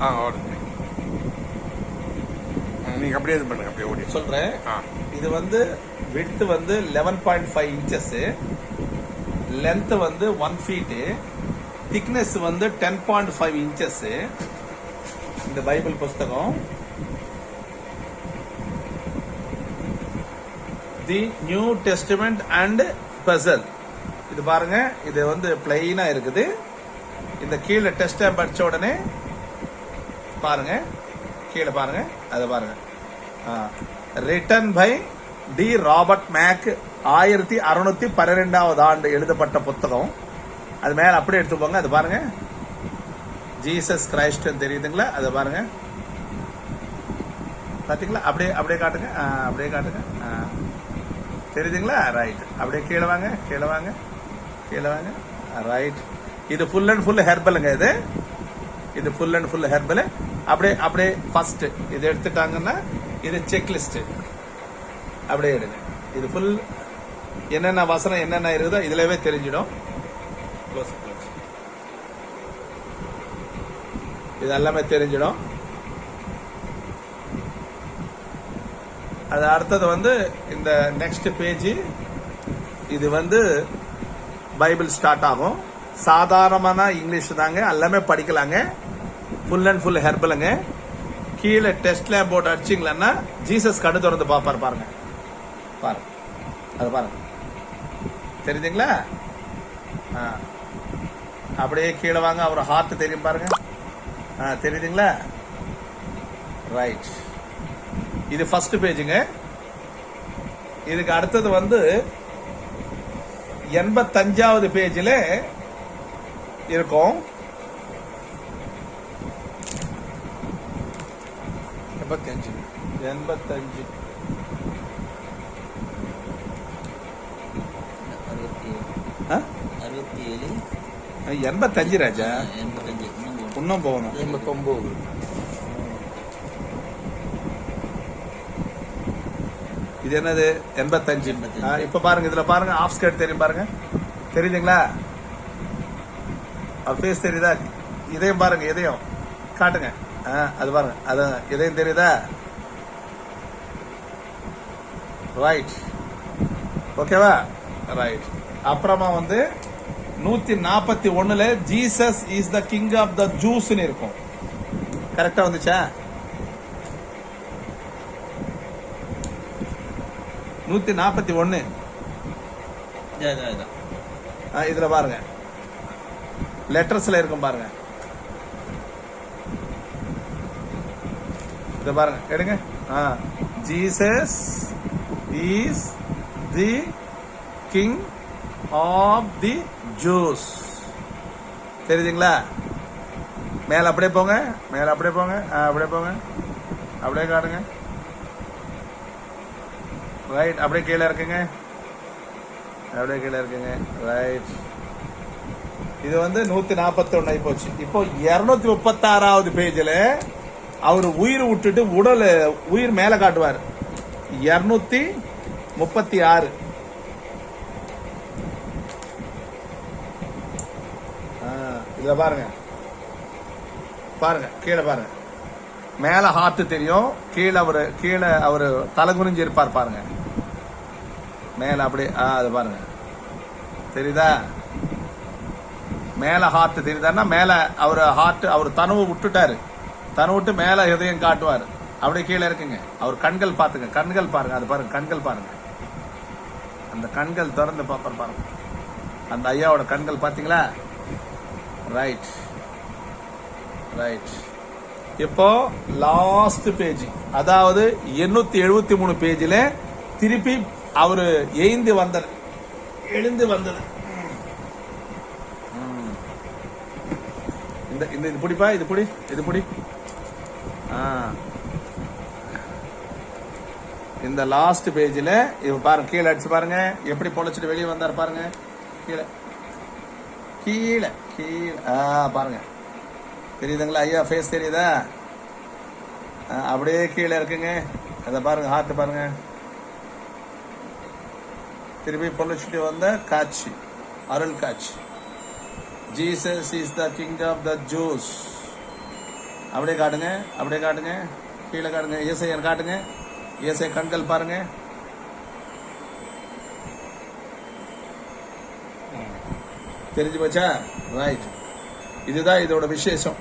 ஆ ஓடுங்க நீங்கள் அப்படியே இது பண்ணுங்க அப்படியே ஓடி சொல்றேன். ஆ. இது வந்து விட்த் வந்து eleven point five inches length வந்து ஒன் ஃபீட்டு திக்னஸ் வந்து டென் பாயிண்ட் ஃபைவ் இன்ச்சஸ் இந்த பைபிள் புஸ்தகம். தி நியூ டெஸ்டிமெண்ட் அண்ட் பசல் இது பாருங்க இது வந்து பிளைனா இருக்குது. இந்த கீழே டெஸ்ட் படிச்ச உடனே பாருங்க. கீழே பாருங்க. அதை பாருங்க. Written by D Robert Mac ஆயிரத்தி அறுநூத்தி பன்னிரெண்டாவது ஆண்டு எழுதப்பட்ட புத்தகம். அது மேல அப்படியே எடுத்து போங்க அது பாருங்க. ஜீசஸ் கிரைஸ்ட் தெரியுதுங்களா? அதை பாருங்க. பாத்தீங்களா? அப்படியே அப்படியே காட்டுங்க. ஆ, அப்படியே காட்டுங்க. ஆ. தெரியுதுங்களா? ரைட் அப்படியே கீழே வாங்க கீழே வாங்க கீழே வாங்க. ரைட் இது ஃபுல் அண்ட் ஃபுல் ஹெர்பலுங்க இது. இது ஃபுல் அண்ட் ஃபுல் ஹெர்பல் அப்படியே அப்படியே ஃபர்ஸ்ட் இது எடுத்துட்டாங்கன்னா இது செக்லிஸ்ட் அப்படியே எடுங்க. இது ஃபுல் என்னென்ன வசனம் என்னென்ன இருக்குதோ இதுலவே தெரிஞ்சிடும். இது எல்லாமே தெரிஞ்சிடும். அது அடுத்தது வந்து இந்த நெக்ஸ்ட் பேஜ் இது வந்து பைபிள் ஸ்டார்ட் ஆகும். சாதாரணமான இங்கிலீஷ் தாங்க. எல்லாமே படிக்கலாங்க. ஃபுல் அண்ட் ஃபுல் ஹெர்பலுங்க கீழே டெஸ்ட் லேப் போட்டு அடிச்சிங்களன்னா ஜீசஸ் கடு திறந்து பார்ப்பாரு பாருங்க. பாருங்க. அது பாருங்க. தெரியுதுங்களா? ஆ. அப்படியே கீழே வாங்க. அவர் ஹார்ட் தெரியும் பாருங்க. ஆ, தெரியுதுங்களா? ரைட் இது ஃபர்ஸ்ட் பேஜுங்க இதுக்கு அடுத்தது வந்து எண்பத்தஞ்சாவது பேஜில் இருக்கும். எண்பத்தஞ்சு. எண்பத்தஞ்சு. அறுபத்தி ஏழு எண்பத்தஞ்சு ராஜா. எண்பத்தஞ்சு. இன்னும் போகணும். எண்பத்தொம்போது. இது என்னது? எண்பத்தஞ்சு. இப்ப பாருங்க இதுல பாருங்க ஆஃப் ஸ்கர்ட் தெரியும் பாருங்க. தெரியுதுங்களா? ஃபேஸ் தெரியுதா? இதயம் பாருங்க இதயம். காட்டுங்க. ஆ, அது பாருங்க. அது இதயம் தெரியுதா? ரைட் ஓகேவா ரைட் அப்புறமா வந்து நூத்தி நாற்பத்தி ஒண்ணுல Jesus is the king of the ஜூஸ்னு இருக்கும். கரெக்டா வந்துச்சா? நூத்தி நாற்பத்தி ஒன்னு. இதுல பாருங்க. லெட்டர்ஸில் இருக்கும் பாருங்க. இதை பாருங்க எடுங்க. Jesus is the king of the Jews தெரியுதுங்களா? மேல அப்படியே போங்க மேல அப்படியே போங்க ஆ, அப்படியே போங்க. அப்படியே காட்டுங்க. ரைட் அப்படியே கீழே இருக்குங்க. அப்படியே கீழே இருக்குங்க. ரைட் இது வந்து நூத்தி நாற்பத்தி ஒன்னு போச்சு இப்போ இருநூத்தி முப்பத்தி ஆறாவது அவர் உயிர் விட்டுட்டு உடல் உயிர் மேல காட்டுவார். இருநூத்தி முப்பத்தி ஆறு இதுல பாருங்க. பாருங்க கீழே பாருங்க. மேல ஹார்ட் தெரியும். கீழே அவரு கீழே அவரு தலைகுனிஞ்சு இருப்பார் பாருங்க. மேல அப்படியே அது பாருங்க. தெரியுதா? மேலே ஹார்ட் தெரியுதான்னா மேலே அவர் ஹார்ட் அவர் தனவு விட்டுட்டாரு. தனு விட்டு மேலே இதயம் காட்டுவார். அப்படியே கீழே இருக்குங்க. அவர் கண்கள் பார்த்துங்க. கண்கள் பாருங்க. அது பாருங்க. கண்கள் பாருங்க. அந்த கண்கள் திறந்து பார்ப்பார் பாருங்க. அந்த ஐயாவோட கண்கள் பார்த்தீங்களா? ரைட் ரைட் இப்போ லாஸ்ட் பேஜ் அதாவது எண்ணூத்தி எழுபத்தி மூணு பேஜில் திருப்பி அவரு எய்ந்து வந்தார் எழுந்து வந்தது. இந்த இந்த இது பிடிப்பா? இது பிடி இது பிடி. ஆ. இந்த லாஸ்ட் பேஜில் இவ பாருங்க கீழே அடிச்சு பாருங்க. எப்படி பொழைச்சிட்டு வெளியே வந்தார் பாருங்க. கீழே. கீழே கீழே. ஆ பாருங்க. தெரியுதுங்களா? ஐயா ஃபேஸ் தெரியுதா? அப்படியே கீழே இருக்குங்க. அதை பாருங்க ஹார்ட் பாருங்க. திருப்பி பொழைச்சிட்டு வந்த காட்சி அருள் காட்சி. Jesus is the king of the Jews அப்படியே காட்டுங்க அப்படியே காட்டுங்க கீழே காட்டுங்க ஏசையர் காட்டுங்க இயேசை கண்கள் பாருங்க. தெரிஞ்சு போச்சா? ரைட் இதுதான் இதோட விசேஷம்.